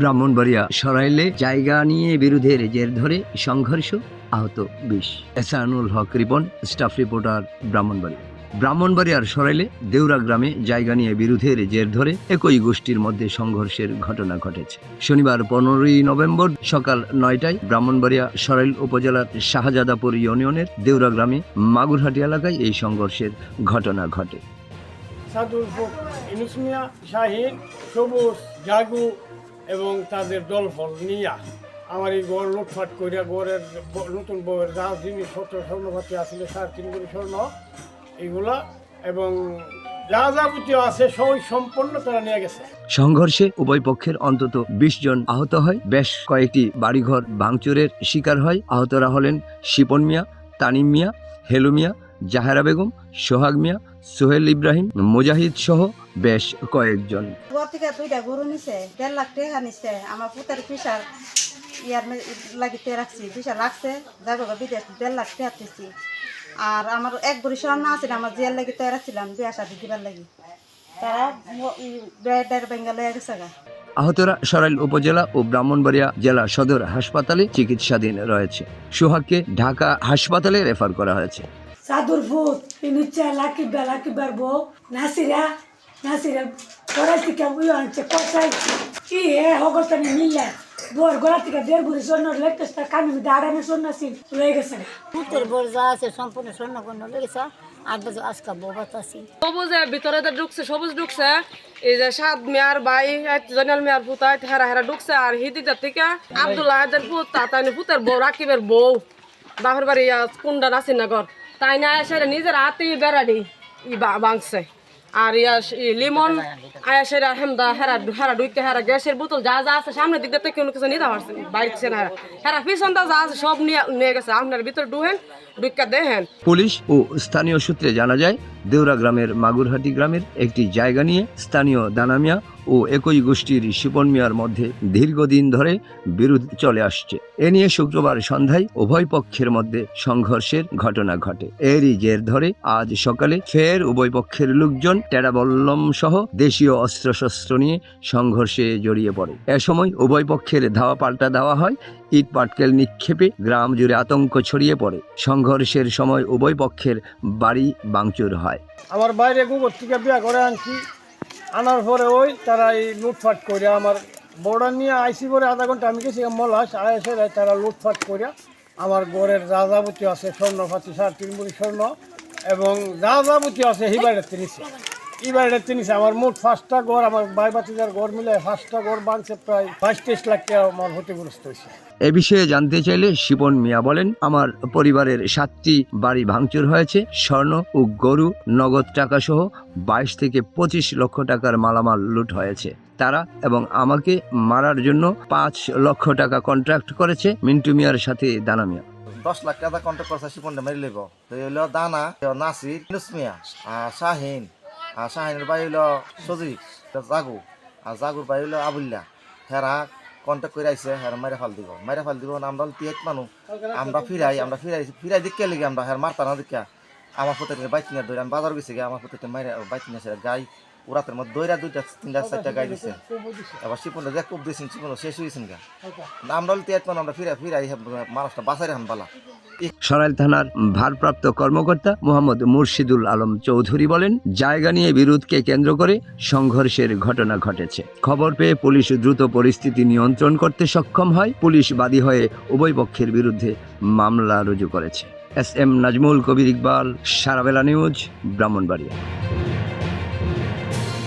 ব্রাহ্মণবাড়িয়া সরাইলে জায়গা নিয়ে বিরোধের জের ধরে সংঘর্ষ আহত বিশ। Ehsanul Haque Ripon, staff reporter Brahmanbaria. ব্রাহ্মণবাড়িয়ার সরাইলে দেউরা গ্রামে জায়গা নিয়ে বিরোধের জের ধরে একই গোষ্ঠীর মধ্যে সংঘর্ষের ঘটনা ঘটেছে। শনিবার পনেরোই নভেম্বর সকাল নয়টায় ব্রাহ্মণবাড়িয়া সরাইল উপজেলার শাহজাদাপুর ইউনিয়নের দেউরা গ্রামে মাগুরহাটি এলাকায় এই সংঘর্ষের ঘটনা ঘটে। শাহিন সবুজ, জাগু এবং তাদের দলফল নিয়া আমার এই গড় লুটফাট করিয়া গড়ের নতুন বউয়ের যা জিনিস পত্র স্বর্ণপাতি আসলে সাড়ে তিন কোটি স্বর্ণ এগুলা এবং আছে সম্পূর্ণ তারা নিয়ে গেছে। সংঘর্ষে উভয় পক্ষের অন্তত বিশ জন আহত হয়। বেশ কয়েকটি বাড়িঘর ভাঙচুরের শিকার হয়। আহতরা হলেন শিপন মিয়া, তানিম মিয়া, হেলু মিয়া জাহেরা বেগম সোহাগ মিয়া সোহেল ইব্রাহিম মুজাহিদ সহ বেশ কয়েকজন। থেকে দুইটা গরু নিছে দেড় লাখ টাকা নিছে। আমার পুতার পিসার ইয়ার লাগিতে রাখছি পিসা লাগছে যাব বিদেশ দেড় লাখ টাকা দিচ্ছি আর আমার এক বড়ি স্বর্ণ আছে আমার জিয়ার লাগি তৈরি রাখছিলাম বিয়া শাদি দিবার লাগি। তারা বেডের বেঙ্গল গেছে আহতরা সরাইল উপজেলা ও ব্রাহ্মণবাড়িয়া জেলা সদর হাসপাতালে চিকিৎসাধীন রয়েছে। সোহাগকে ঢাকা হাসপাতালে রেফার করা হয়েছে। সাদুর ভূত পিনুচ্চা লাকিবা লাকিবার বউ নাসিরা নাসিরা পড়ার থেকে উই আনছে কোথায় কি হে হগতানি মিললে বর গলা থেকে দেড় বুড়ি স্বর্ণ লেগতেছে কানে মধ্যে আড়ানো স্বর্ণ ছিল রয়ে গেছে গা। পুতের বর যা আছে সম্পূর্ণ স্বর্ণ গণ্য লেগেছে আট বাজে আজকা বউ বাতাসি সবুজে ভিতরে তো ঢুকছে সবুজ ঢুকছে। এই যে সাত মেয়ার ভাই জনাল মেয়ার পুতা হেরা হেরা ঢুকছে। আর হিদিটার থেকে আব্দুল্লাহ হাজার পুত তাই পুতের বউ রাকিবের বউ। বাপের বাড়ি কুন্ডা নাসিনগর তাই না আয়াসেরা নিজের হাতেই বেড়াডি ই বা- ভাঙছে আর ইয়াস ই লিমন, আয়া সেরা হেমদা, হেরা হেরা ডুইকে, হেরা গ্যাসের বোতল যা যা আছে সামনের দিক দিয়ে কোনো কিছু নিতে পারছে বাড়িতে না, হেরা। হেরা পিছন দা যা আছে সব নিয়ে নিয়ে গেছে। আপনার ভিতরে ডুহেন, ডুইকা দেহেন পুলিশ ও স্থানীয় সূত্রে জানা যায় দেউরা গ্রামের মাগুরহাটি গ্রামের একটি জায়গা নিয়ে স্থানীয় দানামিয়া ও একই গোষ্ঠীর শিপন মিয়ার মধ্যে দীর্ঘদিন ধরে বিরোধ চলে আসছে। এ নিয়ে শুক্রবার সন্ধ্যায় উভয় পক্ষের মধ্যে সংঘর্ষের ঘটনা ঘটে। এরই জের ধরে আজ সকালে ফের উভয় পক্ষের লোকজন টেরাবল্লম সহ দেশীয় অস্ত্রশস্ত্র নিয়ে সংঘর্ষে জড়িয়ে পড়ে। এ সময় উভয় পক্ষের ধাওয়া পাল্টা দেওয়া হয়, ইট পাটকেল নিক্ষেপে গ্রাম জুড়ে আতঙ্ক ছড়িয়ে পড়ে। সংঘর্ষের সময় উভয় পক্ষের বাড়ি ভাঙচুর হয়। আমার বাইরে গুগর থেকে বিয়া করে আনছি। আনার পরে ওই তারা এই লুটফাট করে আমার বর্ডার নিয়ে আইসি করে আধা ঘণ্টা। আমি গেছি মলাস আড়াইশো তারা লুটফাট করে আমার গড়ের যা যাবতীয় আছে স্বর্ণ ফাটিছা তিন বুড়ি স্বর্ণ এবং যা যাবতীয় আছে এই বাইরের এই বাইরের তিনিছে আমার মোট পাঁচটা গড় আমার বাই বাতিজার গড় মিলে পাঁচটা গড় বানছে প্রায় বাইশ তেইশ লাখ টাকা আমার ক্ষতিগ্রস্ত হয়েছে। এ বিষয়ে জানতে চাইলে শিপন মিয়া বলেন আমার পরিবারের সাতটি বাড়ি ভাঙচুর হয়েছে স্বর্ণ ও গরু নগদ টাকা সহ বাইশ থেকে পঁচিশ লক্ষ টাকার মালামাল লুট হয়েছে। তারা এবং আমাকে মারার জন্য পাঁচ লক্ষ টাকা কন্ট্রাক্ট করেছে মিন্টু মিয়ার সাথে দানা মিয়া। দশ লাখ টাকা কন্ট্রাক্ট করছে শিপনটা মারি লইব। দানা নাসির আর শাহিন। আর শাহিনের বাই হইল সজিব, তো জাগু। আর জাগুর বাই হইল আবুল্লা। হেরা কন্ট্যাক্ট করে আইছে, হেরা মাইরা ফাল দিব। মাইরা ফাল দিব আমরা তিয়াত মানু। আমরা ফিরাই আমরা ফিরাই ফিরাই দিকে লেগে আমরা, হের মারতা না দিকা আমার প্রত্যেকটা বাইক কিনে দৌড়ে, আমি বাজার গেছি গে আমার প্রত্যেকটা মাইরা বাইক কিনেছে গাই। ওরাতের মধ্যে দৌড়া দুইটা, তিনটা, চারটা গাই দিছে। এবার শিপনটা যে খুব দিয়েছেন শিপন শেষ হয়েছেন গা আমরা তিয়াত মানুষ আমরা ফিরাই ফিরাই মানুষটা বাঁচাই রাখান বালা সরাইল থানার ভারপ্রাপ্ত কর্মকর্তা মোহাম্মদ মুর্শিদুল আলম চৌধুরী বলেন, জায়গা নিয়ে বিরোধকে কেন্দ্র করে সংঘর্ষের ঘটনা ঘটেছে। খবর পেয়ে পুলিশ দ্রুত পরিস্থিতি নিয়ন্ত্রণ করতে সক্ষম হয়। পুলিশ বাদী হয়ে উভয় পক্ষের বিরুদ্ধে মামলা রুজু করেছে। S M Nazmul, Kabir Iqbal, Sarabela news, Brahmanbaria.